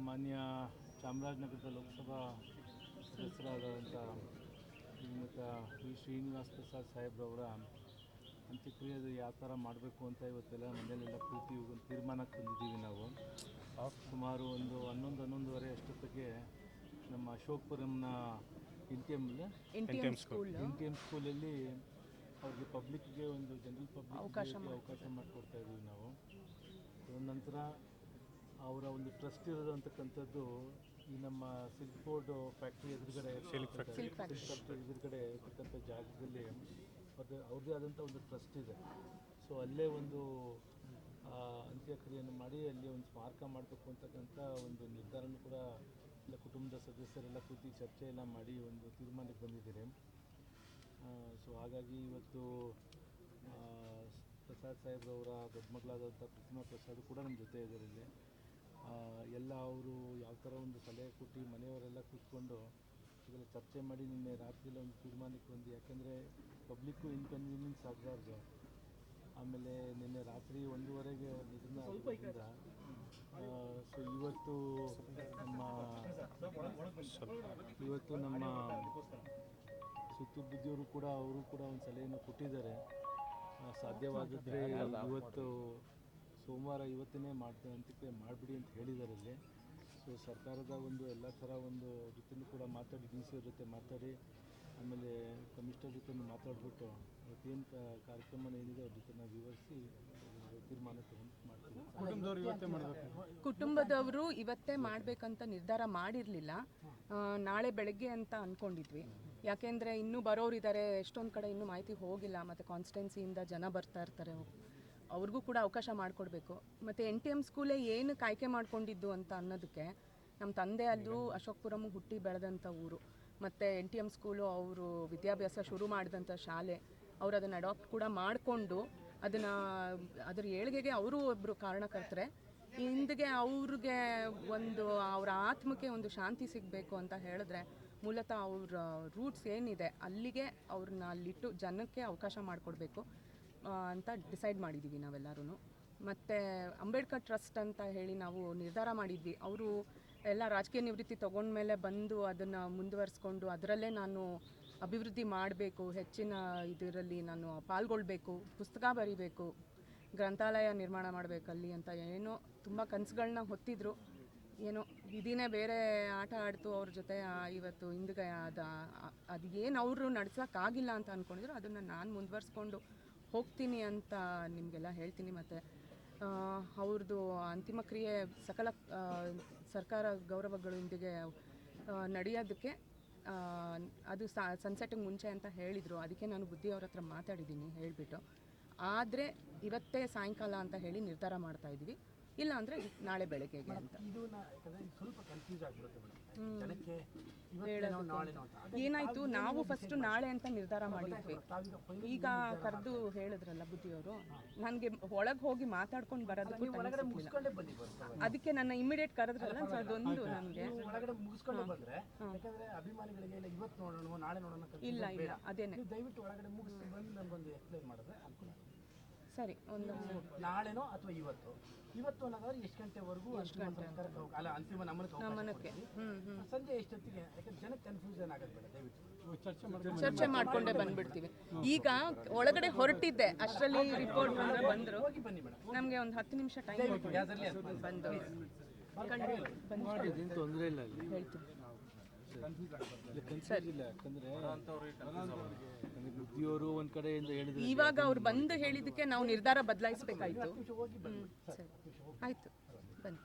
ಮಾನ್ಯ ಚಾಮರಾಜನಗರದ ಲೋಕಸಭಾ ಸದಸ್ಯರಾದಂಥ ಶ್ರೀಮತ ವಿ. ಶ್ರೀನಿವಾಸ್ ಪ್ರಸಾದ್ ಸಾಹೇಬ್ರವರ ಅಂತ್ಯಕ್ರಿಯೆ ಯಾವ ಥರ ಮಾಡಬೇಕು ಅಂತ ಇವತ್ತೆಲ್ಲ ಮನೆಯಲ್ಲೆಲ್ಲ ಕೂತಿ ಒಂದು ತೀರ್ಮಾನಕ್ಕೆ ಬಂದಿದ್ದೀವಿ ನಾವು. ಸುಮಾರು ಒಂದು ಹನ್ನೊಂದು ಹನ್ನೊಂದುವರೆ ಅಷ್ಟೊತ್ತಿಗೆ ನಮ್ಮ ಅಶೋಕ್ಪುರಂನ ಇಂಟಿಎಮ್ಲಿ NTM school N T M ಸ್ಕೂಲಲ್ಲಿ ಅವ್ರಿಗೆ ಪಬ್ಲಿಕ್ಗೆ ಒಂದು ಜನರಲ್ ಪಬ್ಲಿಕ್ ಅವಕಾಶ ಅವಕಾಶ ಮಾಡಿಕೊಡ್ತಾ ಇದ್ದೀವಿ ನಾವು. ನಂತರ ಅವರ ಒಂದು ಟ್ರಸ್ಟ್ ಇರೋದು ಅಂತಕ್ಕಂಥದ್ದು ಈ ನಮ್ಮ ಸಿಲ್ಕ್ ಬೋರ್ಡ್ ಫ್ಯಾಕ್ಟ್ರಿ ಎದುರುಗಡೆ ಸಿಲ್ಕ್ ಫ್ಯಾಕ್ಟ್ರಿ ಎದುರುಗಡೆ ಇರ್ತಕ್ಕಂಥ ಜಾಗದಲ್ಲಿ ಅದು ಅವ್ರದ್ದೇ ಆದಂಥ ಒಂದು ಟ್ರಸ್ಟ್ ಇದೆ. ಸೊ ಅಲ್ಲೇ ಒಂದು ಅಂತ್ಯಕ್ರಿಯೆಯನ್ನು ಮಾಡಿ ಅಲ್ಲಿ ಒಂದು ಸ್ಮಾರಕ ಮಾಡಬೇಕು ಅಂತಕ್ಕಂಥ ಒಂದು ನಿರ್ಧಾರನೂ ಕೂಡ ಎಲ್ಲ ಕುಟುಂಬದ ಸದಸ್ಯರೆಲ್ಲ ಕೂತಿ ಚರ್ಚೆ ಎಲ್ಲ ಮಾಡಿ ಒಂದು ತೀರ್ಮಾನಕ್ಕೆ ಬಂದಿದ್ದೀರಿ. ಸೊ ಹಾಗಾಗಿ ಇವತ್ತು ಪ್ರಸಾದ್ ಸಾಹೇಬ್ರವರ ದೊಡ್ಡ ಮಗಳಾದಂಥ ಪ್ರತಿಮಾ ಪ್ರಸಾದ್ ಕೂಡ ನಮ್ಮ ಜೊತೆ ಇದ್ದಾರೆ ಇಲ್ಲಿ. ಎಲ್ಲ ಅವರು ಯಾವ ಥರ ಒಂದು ಸಲಹೆ ಕೊಟ್ಟು ಮನೆಯವರೆಲ್ಲ ಕೂತ್ಕೊಂಡು ಇದೆಲ್ಲ ಚರ್ಚೆ ಮಾಡಿ ನಿನ್ನೆ ರಾತ್ರಿಯಲ್ಲಿ ಒಂದು ತೀರ್ಮಾನಕ್ಕೆ ಬಂದು ಯಾಕೆಂದರೆ ಪಬ್ಲಿಕ್ಕು ಇನ್ಕನ್ವೀನಿಯನ್ಸ್ ಆಗಬಾರ್ದು. ಆಮೇಲೆ ನಿನ್ನೆ ರಾತ್ರಿ ಒಂದೂವರೆಗೆ ಇದನ್ನ ನಿಧನ ಆಗಿದ್ದರಿಂದ ಸೊ ಇವತ್ತು ನಮ್ಮ ಇವತ್ತು ನಮ್ಮ ಸುತ್ತು ಬುದ್ಧಿಯವರು ಕೂಡ ಅವರು ಕೂಡ ಒಂದು ಸಲಹೆಯನ್ನು ಕೊಟ್ಟಿದ್ದಾರೆ. ಸಾಧ್ಯವಾಗಿದ್ದರೆ ಇವತ್ತು ಸೋಮವಾರ ಇವತ್ತೇ ಮಾಡ್ತೇವೆ ಅಂತಕ್ಕೆ ಮಾಡಿಬಿಡಿ ಅಂತ ಹೇಳಿದ್ದಾರೆ ಇಲ್ಲಿ ಸೊ ಸರ್ಕಾರದ ಒಂದು ಎಲ್ಲ ಥರ ಒಂದು ಜೊತೆನೂ ಕೂಡ ಮಾತಾಡಿ ಡಿ ಸಿ ಅವ್ರ ಜೊತೆ ಮಾತಾಡಿ ಆಮೇಲೆ ಕಮಿಷನರ್ ಜೊತೆ ಮಾತಾಡ್ಬಿಟ್ಟು ಏನು ಕಾರ್ಯಕ್ರಮ ಏನಿದೆ ಅವ್ರ ಜೊತೆ ನಾವು ವಿವರಿಸಿ ತೀರ್ಮಾನ ಮಾಡ್ತೀವಿ. ಕುಟುಂಬದವರು ಇವತ್ತೇ ಮಾಡಬೇಕಂತ ನಿರ್ಧಾರ ಮಾಡಿರಲಿಲ್ಲ. ನಾಳೆ ಬೆಳಗ್ಗೆ ಅಂತ ಅಂದ್ಕೊಂಡಿದ್ವಿ ಯಾಕೆಂದರೆ ಇನ್ನೂ ಬರೋರಿದ್ದಾರೆ ಎಷ್ಟೊಂದು ಕಡೆ ಇನ್ನೂ ಮಾಹಿತಿ ಹೋಗಿಲ್ಲ ಮತ್ತು ಕಾನ್ಸ್ಟೆನ್ಸಿಯಿಂದ ಜನ ಬರ್ತಾ ಇರ್ತಾರೆ. ಅವ್ರಿಗೂ ಕೂಡ ಅವಕಾಶ ಮಾಡಿಕೊಡ್ಬೇಕು. ಮತ್ತು ಎನ್ ಟಿ ಎಂ ಸ್ಕೂಲೇ ಏನು ಆಯ್ಕೆ ಮಾಡ್ಕೊಂಡಿದ್ದು ಅಂತ ಅನ್ನೋದಕ್ಕೆ ನಮ್ಮ ತಂದೆ ಅಲ್ಲೂ ಅಶೋಕ್ಪುರಮ್ ಹುಟ್ಟಿ ಬೆಳೆದಂಥ ಊರು. ಮತ್ತು ಎನ್ ಟಿ ಎಂ ಸ್ಕೂಲು ಅವರು ವಿದ್ಯಾಭ್ಯಾಸ ಶುರು ಮಾಡಿದಂಥ ಶಾಲೆ, ಅವರು ಅದನ್ನು ಅಡಾಪ್ಟ್ ಕೂಡ ಮಾಡಿಕೊಂಡು ಅದನ್ನು, ಅದರ ಏಳಿಗೆಗೆ ಅವರು ಒಬ್ಬರು ಕಾರಣಕರ್ತರೆ. ಹಿಂದಿಗೆ ಅವ್ರಿಗೆ ಒಂದು, ಅವರ ಆತ್ಮಕ್ಕೆ ಒಂದು ಶಾಂತಿ ಸಿಗಬೇಕು ಅಂತ ಹೇಳಿದ್ರೆ ಮೂಲತಃ ಅವ್ರ ರೂಟ್ಸ್ ಏನಿದೆ ಅಲ್ಲಿಗೆ ಅವ್ರನ್ನ ಅಲ್ಲಿಟ್ಟು ಜನಕ್ಕೆ ಅವಕಾಶ ಮಾಡಿಕೊಡ್ಬೇಕು. ಅಂತ ಡಿಸೈಡ್ ಮಾಡಿದ್ದೀವಿ ನಾವೆಲ್ಲರೂ ಮತ್ತು ಅಂಬೇಡ್ಕರ್ ಟ್ರಸ್ಟ್ ಅಂತ ಹೇಳಿ ನಾವು ನಿರ್ಧಾರ ಮಾಡಿದ್ವಿ. ಅವರು ಎಲ್ಲ ರಾಜಕೀಯ ನಿವೃತ್ತಿ ತೊಗೊಂಡ್ಮೇಲೆ ಬಂದು ಅದನ್ನು ಮುಂದುವರಿಸ್ಕೊಂಡು ಅದರಲ್ಲೇ ನಾನು ಅಭಿವೃದ್ಧಿ ಮಾಡಬೇಕು, ಹೆಚ್ಚಿನ ಇದರಲ್ಲಿ ನಾನು ಪಾಲ್ಗೊಳ್ಬೇಕು, ಪುಸ್ತಕ ಬರೀಬೇಕು, ಗ್ರಂಥಾಲಯ ನಿರ್ಮಾಣ ಮಾಡಬೇಕಲ್ಲಿ ಅಂತ ಏನೋ ತುಂಬ ಕನಸುಗಳನ್ನ ಹೊತ್ತಿದ್ರು. ಏನೋ ಇದಿನೇ ಬೇರೆ ಆಟ ಆಡ್ತು ಅವ್ರ ಜೊತೆ ಇವತ್ತು ಹಿಂದ್ಗೆ ಅದು ಅದು ಏನು ಅವರು ನಡೆಸೋಕ್ಕಾಗಿಲ್ಲ ಅಂತ ಅಂದ್ಕೊಂಡಿದ್ರು ಅದನ್ನು ನಾನು ಮುಂದುವರಿಸ್ಕೊಂಡು ಹೋಗ್ತೀನಿ ಅಂತ ನಿಮಗೆಲ್ಲ ಹೇಳ್ತೀನಿ ಮತ್ತು ಅವ್ರದ್ದು ಅಂತಿಮ ಕ್ರಿಯೆ ಸಕಲ ಸರ್ಕಾರ ಗೌರವಗಳೊಂದಿಗೆ ನಡೆಯೋದಕ್ಕೆ ಅದು ಸನ್ಸೆಟ್ಟಿಗೆ ಮುಂಚೆ ಅಂತ ಹೇಳಿದರು. ಅದಕ್ಕೆ ನಾನು ಬುದ್ಧಿ ಅವ್ರ ಹತ್ರ ಮಾತಾಡಿದ್ದೀನಿ, ಹೇಳಿಬಿಟ್ಟು. ಆದರೆ ಇವತ್ತೇ ಸಾಯಂಕಾಲ ಅಂತ ಹೇಳಿ ನಿರ್ಧಾರ ಮಾಡ್ತಾ ಇದ್ದೀವಿ. ಇಲ್ಲ ಅಂದರೆ ನಾಳೆ ಬೆಳಗ್ಗೆಗೆ ಅಂತ. ಏನಾಯ್ತು? ನಾವು ಫಸ್ಟ್ ನಾಳೆ ಅಂತ ನಿರ್ಧಾರ ಮಾಡಿದ್ವಿ. ಈಗ ಕರೆದು ಹೇಳಿದ್ರಲ್ಲ ಬುದ್ಧಿಯವರು ನನಗೆ ಒಳಗೆ ಹೋಗಿ ಮಾತಾಡ್ಕೊಂಡು ಬರೋದಕ್ಕೂ ಅದಕ್ಕೆ ನನ್ನ ಇಮಿಡಿಯೇಟ್ ಕರೆದ್ರಲ್ಲ ಸೊ ಅದೊಂದು ನನಗೆ. ಇಲ್ಲ ಇಲ್ಲ ಅದೇನೆ. ದಯವಿಟ್ಟು ಒಳಗಡೆ ಸರಿ ಒಂದು ನಾಳೆನೋ ಅಥವಾ ಇವತ್ತು? ಇವತ್ತು ಅನ್ನೋದಾದ್ರೆ ಎಷ್ಟು ಗಂಟೆವರೆಗೂ ಎಷ್ಟು ಗಂಟೆ ಅಲ್ಲ ಅಂತಿಮ ನಮ್ಮನಕ್ಕೆ. ಹ್ಮ್ ಸಂಜೆ ಎಷ್ಟೊತ್ತಿಗೆ? ಯಾಕಂದ್ರೆ ಜನಕ್ಕೆ ಕನ್ಫ್ಯೂಷನ್ ಆಗೋದು ಬೇಡ ದಯವಿಟ್ಟು. ಚರ್ಚೆ ಚರ್ಚೆ ಮಾಡ್ಕೊಂಡೇ ಬಂದ್ಬಿಡ್ತೀವಿ. ಈಗ ಒಳಗಡೆ ಹೊರಟಿದ್ದೆ. ಅಷ್ಟರಲ್ಲಿ ರಿಪೋರ್ಟ್ ಬಂದ್ರು ಹೋಗಿ ಬನ್ನಿ ಮೇಡಮ್. ನಮಗೆ ಒಂದು ಹತ್ತು ನಿಮಿಷ ಟೈಮ್ ಬಂದು. ತೊಂದರೆ ಇಲ್ಲ ಹೇಳ್ತೀನಿ. ಇವಾಗ ಅವ್ರು ಬಂದು ಹೇಳಿದಕ್ಕೆ ನಾವು ನಿರ್ಧಾರ ಬದಲಾಯಿಸಬೇಕಾಯ್ತು. ಆಯ್ತು ಬನ್ನಿ.